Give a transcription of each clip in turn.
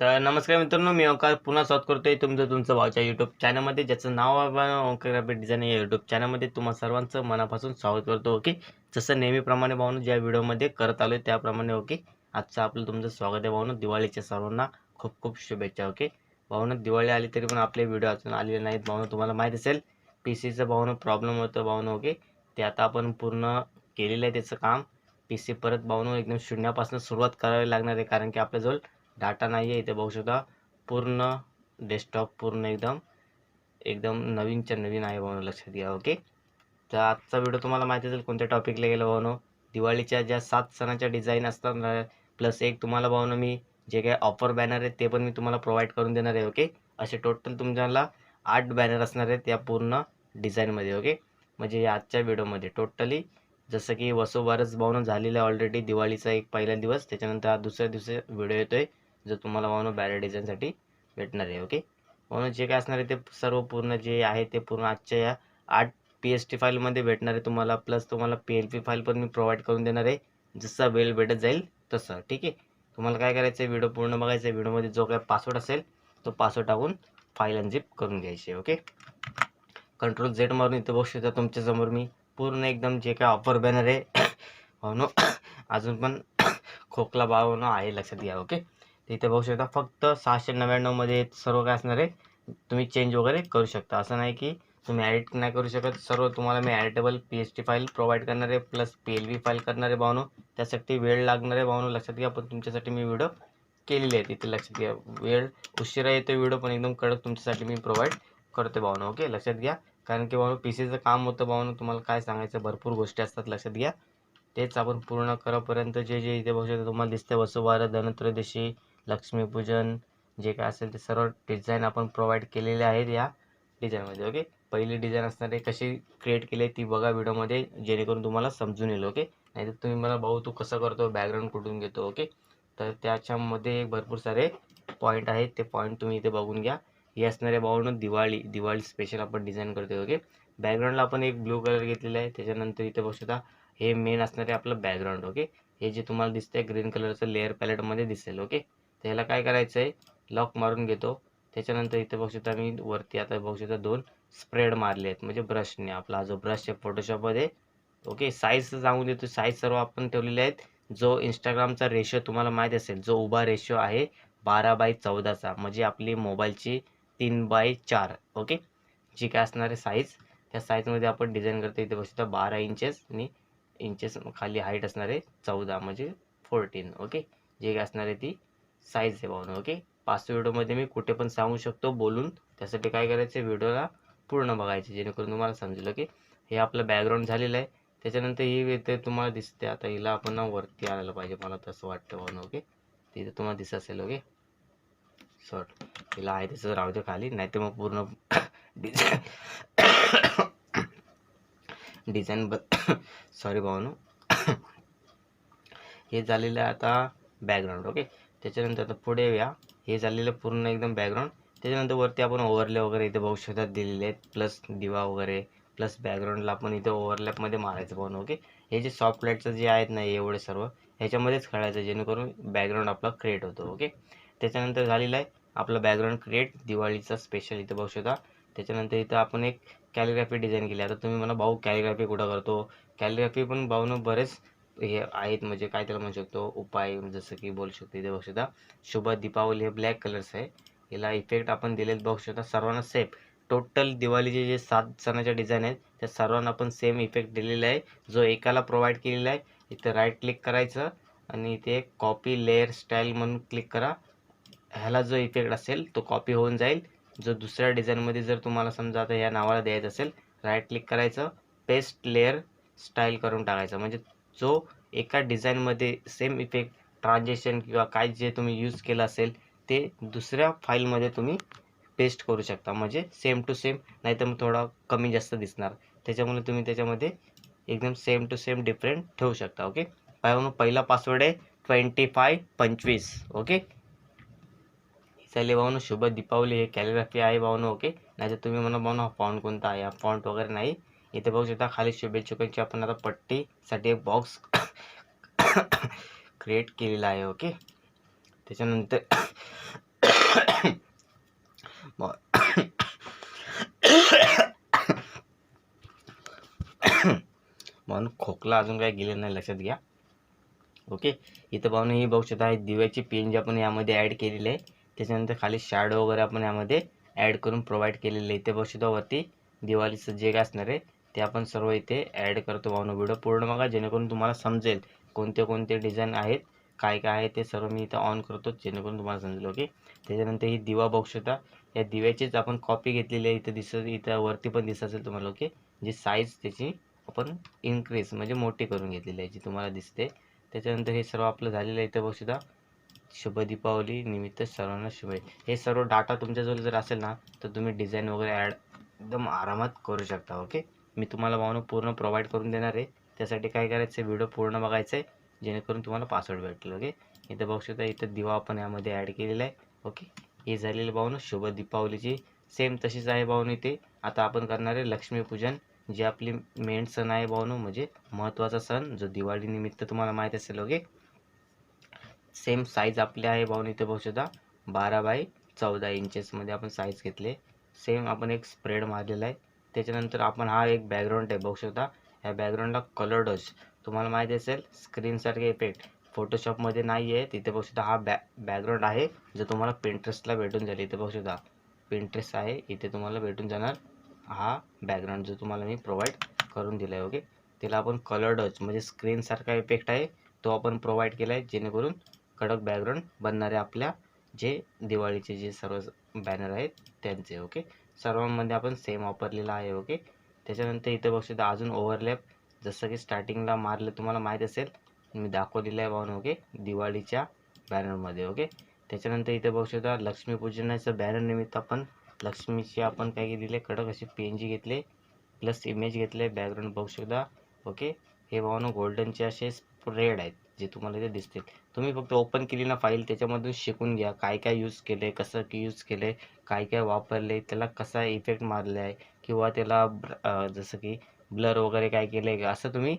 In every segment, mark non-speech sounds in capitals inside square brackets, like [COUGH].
तर नमस्कार मित्रांनो मी ओंकार पुन्हा स्वागत करतोय तुमचं तुमचं भावच्या यूट्यूब चॅनलमध्ये ज्याचं नाव आहे ओंकार ग्राफिक डिझाईन या यूट्यूब चॅनलमध्ये तुम्हा सर्वांचं मनापासून स्वागत करतो ओके? जसं नेहमीप्रमाणे भाऊन ज्या व्हिडिओमध्ये करत आलो त्याप्रमाणे ओके? आजचं आपलं तुमचं स्वागत आहे भावनं दिवाळीच्या सर्वांना खूप खूप शुभेच्छा ओके? भावनं दिवाळी आली तरी पण आपले व्हिडिओ अजून आलेले नाहीत भावनं तुम्हाला माहीत असेल पी सीचं भावनं प्रॉब्लेम होतं भावनं ओके? ते आता आपण पूर्ण केलेलं आहे त्याचं काम. पी सी परत भावनं एकदम शून्यापासून सुरुवात करावी लागणार आहे कारण की आपल्याजवळ डाटा नाही आहे इथे बघू शकता. पूर्ण डेस्कटॉप पूर्ण एकदम एकदम नवीनच्या नवीन आहे भावनो लक्षात घ्या ओके तर आजचा व्हिडिओ तुम्हाला माहिती असेल कोणत्या टॉपिकला गेलं भावनो? दिवाळीच्या ज्या सात सणाच्या डिझाईन असतात प्लस एक तुम्हाला भावनो मी जे काही ऑफर बॅनर आहेत ते पण मी तुम्हाला प्रोव्हाइड करून देणार आहे ओके असे टोटल तुमच्याला आठ बॅनर असणार आहेत या पूर्ण डिझाईनमध्ये ओके म्हणजे या आजच्या व्हिडिओमध्ये टोटली जसं की वसोबारच भावनं झालेलं आहे ऑलरेडी दिवाळीचा एक पहिला दिवस. त्याच्यानंतर हा दुसऱ्या दिवशी व्हिडिओ येतो आहे जो तुम्हाला भावनो बॅनर डिझाईनसाठी भेटणार आहे ओके म्हणून जे काय असणार आहे ते सर्व पूर्ण जे आहे ते पूर्ण आजच्या या आठ पी एस टी फाईलमध्ये भेटणार आहे तुम्हाला प्लस तुम्हाला पी एल पी फाईल पण मी प्रोव्हाइड करून देणार आहे. जसा वेळ भेटत जाईल तसं ठीक आहे? तुम्हाला काय करायचं आहे व्हिडिओ पूर्ण बघायचं आहे व्हिडिओमध्ये जो काय पासवर्ड असेल तो पासवर्ड टाकून फाईल अनझिप करून घ्यायची ओके कंट्रोल झेड मारून इथं बघू शकता तुमच्यासमोर मी पूर्ण एकदम जे काय ऑफर बॅनर आहे [COUGHS] हो नो [COUGHS] अजून पण [COUGHS] खोकला बावनो आहे लक्षात घ्या ओके तर इथे बघू शकता फक्त सहाशे नव्याण्णवमध्ये सर्व काय असणार आहे तुम्ही चेंज वगैरे करू शकता. असं नाही की तुम्ही ॲडिट नाही करू शकत. सर्व तुम्हाला मी editable P H T file provide करणार आहे plus P L V file करणार आहे भावनो. त्यासाठी वेळ लागणार आहे भावनो. लक्षात घ्या पण तुमच्यासाठी मी व्हिडिओ केलेले आहे तिथे. लक्षात घ्या वेळ उशिरा येतो व्हिडिओ पण एकदम कडक तुमच्यासाठी मी प्रोव्हाइड करतो भावनो. ओके लक्षात घ्या. कारण की भावनो पी सीचं काम होतं भावनो. तुम्हाला काय सांगायचं भरपूर गोष्टी असतात लक्षात घ्या. तेच आपण पूर्ण करापर्यंत जे जे इथे बघू शकता तुम्हाला दिसते वसुबार धनत्रयोदशी लक्ष्मीपूजन जे काय असेल ते सर्व डिझाईन आपण प्रोव्हाइड केलेले आहेत या डिझाईनमध्ये ओके पहिली डिझाईन असणार आहे कशी क्रिएट केली आहे ती बघा व्हिडिओमध्ये जेणेकरून तुम्हाला समजून येईल ओके नाहीतर तुम्ही मला भाऊ तू कसं करतो बॅकग्राऊंड कुठून घेतो? ओके तर त्याच्यामध्ये भरपूर सारे पॉईंट आहेत ते पॉईंट तुम्ही इथे बघून घ्या. हे असणारे भाऊनं दिवाळी दिवाळी स्पेशल आपण डिझाईन करतो ओके बॅकग्राऊंडला आपण एक ब्लू कलर घेतलेला आहे त्याच्यानंतर इथे बघू शकता हे मेन असणारे आपलं बॅकग्राऊंड ओके हे जे तुम्हाला दिसतंय ग्रीन कलरचं लेअर पॅलेटमध्ये दिसेल ओके तर ह्याला काय करायचं आहे लॉक मारून घेतो. त्याच्यानंतर इथे बघू शकता मी वरती आता बघू शकता दोन स्प्रेड मारले आहेत. म्हणजे ब्रशने आपला जो ब्रश आहे फोटोशॉपमध्ये ओके साईज सांगून देतो. साईज सर्व आपण ठेवलेले आहेत. जो इंस्टाग्रामचा रेशो तुम्हाला माहीत असेल जो उभा रेशो आहे बारा बाय चौदाचा. म्हणजे आपली मोबाईलची तीन बाय चार. ओके जी काय असणार आहे साईज त्या साईजमध्ये आपण डिझाईन करतो. इथे बघू शकता बारा इंचेस आणि इंचेस खाली हाईट असणार आहे चौदा. म्हणजे फोर्टीन ओके जे काय असणार आहे ती साईज आहे भावना ओके पाच व्हिडिओमध्ये मी कुठे पण सांगू शकतो बोलून. त्यासाठी काय करायचं व्हिडिओला पूर्ण बघायचे जेणेकरून तुम्हाला समजलं की हे आपलं बॅकग्राऊंड झालेलं आहे. त्याच्यानंतर ही इथे तुम्हाला दिसते आता हिला आपण ना वरती आणायला पाहिजे मला तसं वाटतं भावना ओके तिथे तुम्हाला दिसत असेल ओके सॉट हिला आहे तसं राहू दे खाली नाही तर मग पूर्ण [COUGHS] डिझाईन डिझाईन [COUGHS] ब [COUGHS] सॉरी भावनो हे झालेलं आहे आता बॅकग्राऊंड ओके त्याच्यानंतर आता पुढे येऊया. हे झालेलं पूर्ण एकदम बॅकग्राऊंड त्याच्यानंतर वरती आपण ओव्हरले वगैरे इथे बघू शकतात दिलेले आहेत. प्लस दिवा वगैरे प्लस बॅकग्राऊंडला आपण इथे ओव्हरलॅपमध्ये मारायचं पाहून ओके हे जे सॉफ्ट लाईटचं जे आहेत ना एवढे सर्व ह्याच्यामध्येच खेळायचं जेणेकरून बॅकग्राऊंड आपला क्रिएट होतो ओके त्याच्यानंतर झालेलं आहे आपलं बॅकग्राऊंड क्रिएट दिवाळीचा स्पेशल इथं बघू शकता. त्याच्यानंतर इथं आपण एक कॅलिग्राफी डिझाईन केली. आता तुम्ही मला भाऊ कॅलिग्राफी कुठं करतो? कॅलिग्राफी पण भाऊनं बरेच हे आहेत म्हणजे काय त्याला म्हणू शकतो उपाय जसं की बोलू शकतो इथे बघू शकता. शुभ दीपावली हे ब्लॅक कलर्स आहे. याला इफेक्ट आपण दिलेत बघू शकता. सर्वांना सेफ टोटल दिवाळीचे जे सात सणाच्या डिझाईन आहेत त्या सर्वांना आपण सेम इफेक्ट दिलेला आहे. जो एकाला प्रोव्हाइड केलेला आहे इथं राईट क्लिक करायचं आणि इथे कॉपी लेअर स्टाईल म्हणून क्लिक करा. ह्याला जो इफेक्ट असेल तो कॉपी होऊन जाईल. जो दुसऱ्या डिझाईनमध्ये जर तुम्हाला समजा आता ह्या नावाला द्यायचं असेल राईट क्लिक करायचं. पेस्ट लेअर स्टाईल करून टाकायचं. म्हणजे जो एका डिझाईनमध्ये सेम इफेक्ट ट्रान्झेक्शन किंवा काय जे तुम्ही यूज केलं असेल ते दुसऱ्या फाईलमध्ये तुम्ही पेस्ट करू शकता. म्हणजे सेम टू सेम नाहीतर मग थोडा कमी जास्त दिसणार. त्याच्यामुळे तुम्ही त्याच्यामध्ये एकदम सेम टू सेम डिफरंट ठेवू शकता ओके? पाहून पहिला पासवर्ड आहे ट्वेंटी फाय पंचवीस ओके? चले भाऊनो शुभ दीपावली हे कॅलिग्राफी आहे भाऊनो ओके? नाहीतर तुम्ही म्हणा भावनो हा फॉन्ट कोणता आहे? हा फॉन्ट वगैरे नाही. इथे बघू शकता खाली शुभेच्छुकांची आपण आता पट्टीसाठी एक बॉक्स क्रिएट केलेला आहे ओके त्याच्यानंतर म्हणून खोकला अजून काय गेले नाही लक्षात घ्या. ओके इथं पाहून ही बघू शकता दिव्याची पेन जी आपण यामध्ये ॲड केलेली आहे. त्याच्यानंतर खाली शॅडो वगैरे आपण यामध्ये ॲड करून प्रोव्हाइड केलेले आहे. इथे बघू शकता वरती दिवाळीचं जे काय असणार आहे ते आपण सर्व इथे ॲड करतो भावनो व्हिडिओ पूर्ण बघा जेणेकरून तुम्हाला समजेल कोणते कोणते डिझाईन आहेत काय काय आहे ते सर्व मी इथं ऑन करतो जेणेकरून तुम्हाला समजेल ओके त्याच्यानंतर ही दिवा बघू शकता या दिव्याचीच आपण कॉपी घेतलेली आहे इथं दिसत इथं वरती पण दिसत असेल तुम्हाला ओके जी साईज त्याची आपण इन्क्रीज म्हणजे मोठी करून घेतलेली आहे जी तुम्हाला दिसते. त्याच्यानंतर हे सर्व आपलं झालेलं आहे इथं बघू शकता शुभ दीपावली निमित्त सर्वांना शुभ हे सर्व डाटा तुमच्याजवळ जर असेल ना तर तुम्ही डिझाईन वगैरे ॲड एकदम आरामात करू शकता ओके मी तुम्हाला भावना पूर्ण प्रोव्हाइड करून देणार आहे. त्यासाठी काय करायचं व्हिडिओ पूर्ण बघायचं आहे जेणेकरून तुम्हाला पासवर्ड भेटेल ओके इथं बघू शकता इथं दिवा आपण यामध्ये ॲड केलेला आहे ओके हे झालेली भावना शुभ दीपावलीची. सेम तशीच आहे भावनं इथे. आता आपण करणार आहे लक्ष्मीपूजन. जी आपली मेन सण आहे भावनो म्हणजे महत्त्वाचा सण जो दिवाळीनिमित्त तुम्हाला माहीत असेल ओके सेम साईज आपली आहे भावना इथे बघू शकता. बारा बाय चौदा इंचेसमध्ये आपण साईज घेतले. सेम आपण एक स्प्रेड मारलेला आहे. त्याच्यानंतर आपण हा एक बॅकग्राऊंड आहे बघू शकता. ह्या बॅकग्राऊंडला कलर डच तुम्हाला माहिती असेल स्क्रीनसारखे इफेक्ट फोटोशॉपमध्ये नाही आहे तिथे बघू शकता हा बॅ बॅकग्राऊंड आहे जो तुम्हाला पिंट्रेस्टला भेटून जाईल. इथे बघू शकता पिंट्रेस्ट आहे इथे तुम्हाला भेटून जाणार हा बॅकग्राऊंड जो तुम्हाला मी प्रोव्हाइड करून दिला आहे ओके त्याला आपण कलर डच म्हणजे स्क्रीनसारखा इफेक्ट आहे तो आपण प्रोव्हाइड केला आहे जेणेकरून कडक बॅकग्राऊंड बनणारे आपल्या जे दिवाळीचे जे सर्व बॅनर आहेत त्यांचे ओके सर्वांमध्ये आपण सेम वापरलेला आहे ओके त्याच्यानंतर इथं बघू शकता अजून ओव्हरलॅप जसं की स्टार्टिंगला मारलं तुम्हाला माहीत असेल मी दाखवलेलं आहे भावना ओके दिवाळीच्या बॅनरमध्ये ओके त्याच्यानंतर इथे बघू शकता लक्ष्मीपूजनाचं बॅनर निमित्त आपण लक्ष्मीची आपण काय केलेले कडक असे पी एन जी घेतले प्लस इमेज घेतले बॅकग्राऊंड बघू शकता ओके हे भावना गोल्डनचे असे स्प्रेड आहेत. जे तुम्हाला ते दिसतील. तुम्ही फक्त ओपन केली ना फाईल त्याच्यामधून शिकून घ्या. काय काय यूज केले कसं की यूज केले काय काय वापरले त्याला कसा इफेक्ट मारला आहे किंवा त्याला जसं की ब्लर वगैरे काय केलं आहे असं तुम्ही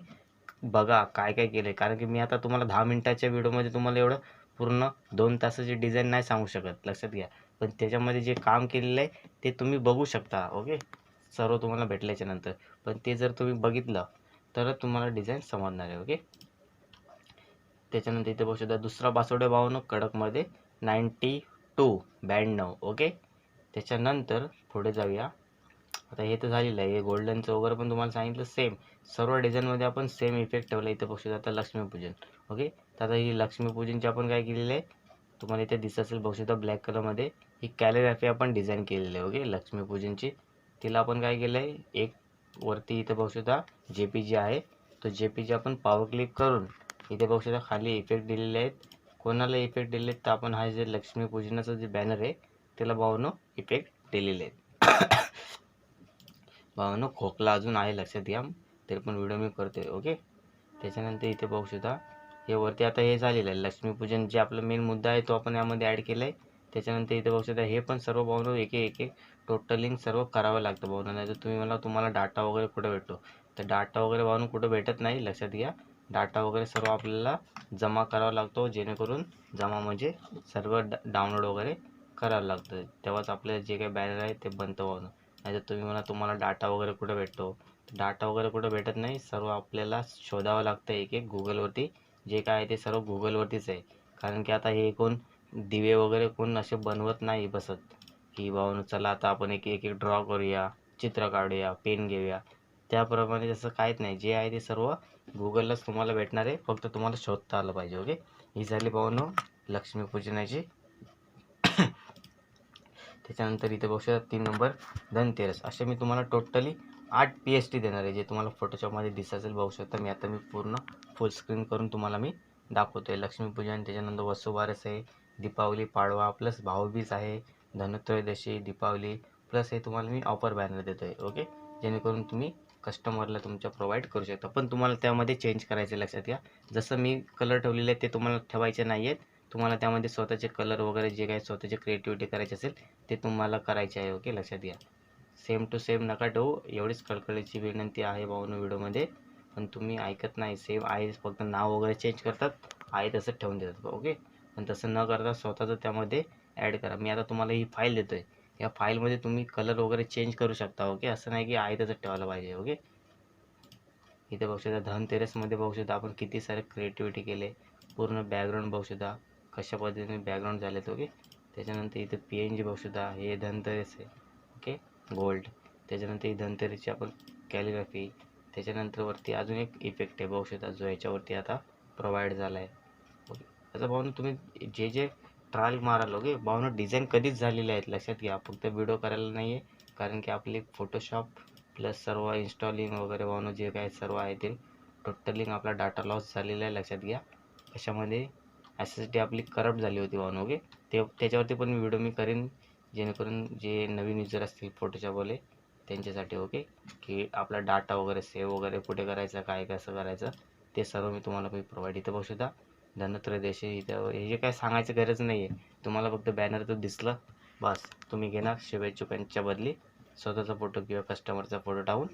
बघा काय काय केलं आहे कारण की मी आता तुम्हाला दहा मिनटाच्या व्हिडिओमध्ये तुम्हाला एवढं पूर्ण दोन तासाची डिझाईन नाही सांगू शकत. लक्षात घ्या. पण त्याच्यामध्ये जे काम केलेलं आहे ते तुम्ही बघू शकता. ओके सर्व तुम्हाला भेटल्याच्या नंतर. पण ते जर तुम्ही बघितलं तरच तुम्हाला डिझाईन समजणार आहे. ओके त्याच्यानंतर इथे बघू शकता दुसरा बासोडे भावनं कडकमध्ये नाईंटी टू ब्याण्णव ओके त्याच्यानंतर पुढे जाऊया. आता हे तर झालेलं आहे हे गोल्डनचं वगैरे पण तुम्हाला सांगितलं सेम सर्व डिझाईनमध्ये आपण सेम इफेक्ट ठेवला इथे बघू शकता आता लक्ष्मीपूजन ओके तर आता ही लक्ष्मीपूजनची आपण काय केलेलं आहे? तुम्हाला इथे दिसत असेल बघू शकता ब्लॅक कलरमध्ये ही कॅलिग्राफी आपण डिझाईन केलेली आहे ओके लक्ष्मीपूजनची. तिला आपण काय केलं आहे एक वरती इथे बघू शकता जे पी जी आहे. तो जे पी जी आपण पावर क्लिक करून इथे बघू शकता खाली इफेक्ट दिलेले आहेत. कोणाला इफेक्ट दिले आहेत तर आपण हा जे लक्ष्मीपूजनाचं जे बॅनर आहे त्याला भावनो इफेक्ट दिलेले आहेत. [COUGHS] भावनो खोकला अजून आहे लक्षात घ्या. तरी पण व्हिडिओ मी करते ओके त्याच्यानंतर इथे बघू शकता हे वरती आता हे झालेलं आहे. लक्ष्मीपूजन जे आपला मेन मुद्दा आहे तो आपण यामध्ये ॲड केला आहे त्याच्यानंतर इथे बघू शकता हे पण सर्व भावनो एक एक टोटलिंग सर्व करावं लागतं भावना नाही तर तुम्ही मला तुम्हाला डाटा वगैरे कुठं भेटतो? तर डाटा वगैरे भावनो कुठं भेटत नाही लक्षात घ्या. डाटा वगैरे सर्व आपल्याला जमा करावा लागतो जेणेकरून जमा म्हणजे सर्व डा डाउनलोड वगैरे करावं लागतं. तेव्हाच आपलं जे काही बॅनर आहे ते बनतं भावनो नाही तर तुम्ही म्हणा तुम्हाला डाटा वगैरे कुठं भेटतो? डाटा वगैरे कुठं भेटत नाही. सर्व आपल्याला शोधावं लागतं एक एक गुगलवरती जे काय आहे ते सर्व गुगलवरतीच आहे. कारण की आता हे कोण दिवे वगैरे कोण असे बनवत नाही बसत. की भाऊ चला आता आपण एक एक एक ड्रॉ करूया चित्र काढूया पेन घेऊया. त्याप्रमाणे तसं काहीच नाही. जे आहे ते सर्व गुगललाच तुम्हाला भेटणार आहे. फक्त तुम्हाला शोधता आलं पाहिजे ओके ही झाली भाऊनो लक्ष्मीपूजनाची [COUGHS] त्याच्यानंतर इथे बघू शकता तीन नंबर धनतेरस. असे मी तुम्हाला टोटली आठ पी एच टी देणार आहे जे तुम्हाला फोटोशॉपमध्ये दिसत असेल बघू शकता. मी आता मी पूर्ण फुल स्क्रीन करून तुम्हाला मी दाखवतो आहे लक्ष्मीपूजन त्याच्यानंतर वसुबारस आहे दीपावली पाडवा प्लस भाऊबीज आहे धनत्रयोदशी दीपावली प्लस हे तुम्हाला मी ऑफर बॅनर देतो आहे ओके जेणेकरून तुम्ही कस्टमरला तुमच्या प्रोव्हाइड करू शकता. पण तुम्हाला त्यामध्ये चेंज करायचे लक्षात घ्या. जसं मी कलर ठेवलेले आहेत ते तुम्हाला ठेवायचे नाही आहेत तुम्हाला त्यामध्ये स्वतःचे कलर वगैरे जे काही स्वतःचे क्रिएटिव्हिटी करायचे असेल ते तुम्हाला करायचे आहे ओके लक्षात घ्या. सेम टू सेम नका ठेवू. एवढीच कळकळीची विनंती आहे भाऊन व्हिडिओमध्ये. पण तुम्ही ऐकत नाही सेम आहे फक्त नाव वगैरे चेंज करतात. आहे तसं ठेवून देतात ओके पण तसं न करता स्वतःचं त्यामध्ये ॲड करा. मी आता तुम्हाला ही फाईल देतो आहे या फाईलमध्ये तुम्ही कलर वगैरे चेंज करू शकता ओके? असं नाही की आहे तसं ठेवायला पाहिजे ओके? इथे बघू शकता धनतेरसमध्ये बघू शकता आपण किती सारे क्रिएटिव्हिटी केले. पूर्ण बॅकग्राऊंड बघू शकता कशा पद्धतीने बॅकग्राऊंड झालेत ओके? त्याच्यानंतर इथे पी एन जी बघू शकता हे धनतेरस आहे ओके? गोल्ड त्याच्यानंतर ही धनतेरसची आपण कॅलिग्राफी त्याच्यानंतर वरती अजून एक इफेक्ट आहे बघू शकता जो याच्यावरती आता प्रोव्हाइड झाला आहे ओके? आता पाहून तुम्ही जे जे ट्रायल माराल ओके भाऊनं डिझाईन कधीच झालेले आहेत लक्षात घ्या. फक्त व्हिडिओ करायला नाही आहे कारण की आपली फोटोशॉप प्लस सर्व इन्स्टॉलिंग वगैरे भाऊनं जे काय सर्व आहे ते टोटलिंग आपला डाटा लॉस झालेला आहे लक्षात घ्या. कशामध्ये? एस एस डी आपली करप्ट झाली होती भाऊन ओके ते त्याच्यावरती पण व्हिडिओ मी करेन. जेणेकरून जे नवीन युजर असतील फोटोशॉपवाले त्यांच्यासाठी ओके की आपला डाटा वगैरे सेव्ह वगैरे कुठे करायचा काय कसं करायचं ते सर्व मी तुम्हाला मी प्रोव्हाइड इथं बघू शकता. धनत्रयोदशी इथं हे जे काय सांगायची गरज नाही आहे तुम्हाला फक्त बॅनर तर दिसलं. बस तुम्ही घेणार शुभेच्छुकांच्या बदली. स्वतःचा फोटो किंवा कस्टमरचा फोटो टाकून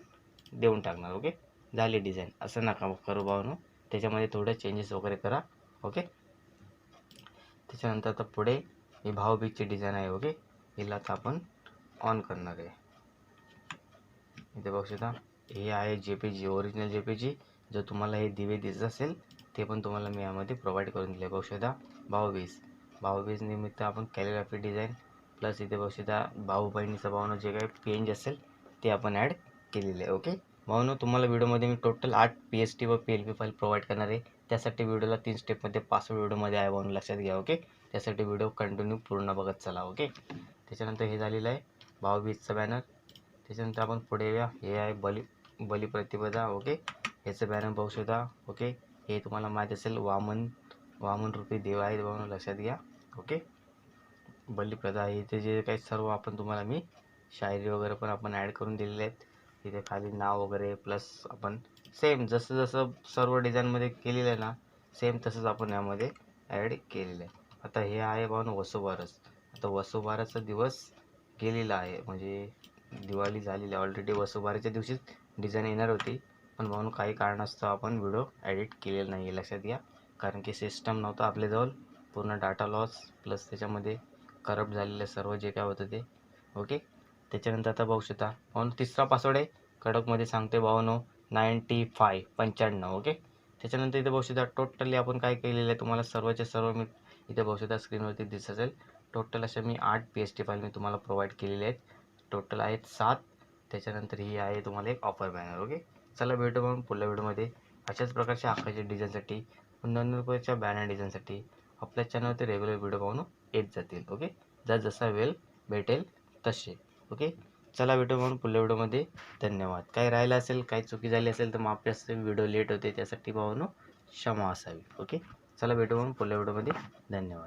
देऊन टाकणार ओके झाली डिझाईन असं नका करू भावनो. त्याच्यामध्ये थोडे चेंजेस वगैरे करा ओके त्याच्यानंतर आता पुढे ही भावबीजची डिझाईन आहे ओके हिला आता आपण ऑन करणार आहे. इथे बघू शकता हे आहे J P G original J P G जर तुम्हाला हे दिवे दिसत असेल ते पण तुम्हाला मी यामध्ये प्रोव्हाइड करून दिले बघू शकता भाऊबीज भाऊबीज निमित्त आपण कॅलिग्राफी डिझाईन प्लस इथे बघू शकता भाऊ बहिणीचं भावनं जे काही पेंज असेल ते आपण ॲड केलेले आहे ओके भाऊनं तुम्हाला व्हिडिओमध्ये मी टोटल आठ पी एस टी व P L P file provide करणार आहे. त्यासाठी व्हिडिओला तीन स्टेपमध्ये पाच व्हिडिओमध्ये आहे म्हणून लक्षात घ्या ओके त्यासाठी व्हिडिओ कंटिन्यू पूर्ण बघत चला ओके त्याच्यानंतर हे झालेलं आहे भाऊबीजचं बॅनर त्याच्यानंतर आपण पुढे येऊया. हे आहे बली बलिप्रतिपदा ओके ह्याचं बॅनर बघू शकता ओके हे तुम्हाला माहीत असेल वामन वामन रूपी देव आहे म्हणून लक्षात घ्या. ओके बलिप्रदा इथे जे काही सर्व आपण तुम्हाला मी शायरी वगैरे पण आपण ॲड करून दिलेले आहेत. इथे खाली नाव वगैरे प्लस आपण सेम जसं जसं सर्व डिझाईनमध्ये केलेलं आहे ना सेम तसंच आपण यामध्ये ॲड केलेलं आहे. आता हे आहे भाऊन वसुबारस. आता वसुबारसचा दिवस गेलेला आहे. म्हणजे दिवाळी झालेली आहे. ऑलरेडी वसुबारच्या दिवशीच डिझाईन येणार होती. पण म्हणून काही कारणास्तव आपण व्हिडिओ एडिट केलेला नाही आहे लक्षात घ्या. कारण की सिस्टम नव्हतं आपल्याजवळ. पूर्ण डाटा लॉस प्लस त्याच्यामध्ये करप्ट झालेलं सर्व जे काय होतं ते. ओके त्याच्यानंतर आता बघू शकता. म्हणून तिसरा पासवर्ड आहे. कडकमध्ये सांगते भावनो नाईंटी फाय पंच्याण्णव. ओके त्याच्यानंतर इथे बघू शकता टोटली आपण काय केलेलं आहे तुम्हाला सर्वचे सर्व मी इथे बघू शकता स्क्रीनवरती दिसत असेल. टोटल अशा मी आठ पी एच टी फाईल मी तुम्हाला प्रोव्हाइड केलेले आहेत. टोटल आहेत सात. त्याच्यानंतर ही आहे तुम्हाला एक ऑफर बॅनर ओके चला भेटू मग पुढल्या व्हिडिओमध्ये. अशाच प्रकारच्या आकाशाच्या डिझाईनसाठी दोन रुपयाच्या बॅनर डिझाईनसाठी आपल्या चॅनलवरती रेग्युलर व्हिडिओ पाहून येत जातील ओके जर जसा वेळ भेटेल तसे ओके चला भेटू म्हणून पुढल्या व्हिडिओमध्ये. धन्यवाद. काही राहिलं असेल काही चुकी झाली असेल तर माफी असते व्हिडिओ लेट होते त्यासाठी पाहून क्षमा असावी ओके चला भेटू म्हणून पुढल्या व्हिडिओमध्ये. धन्यवाद.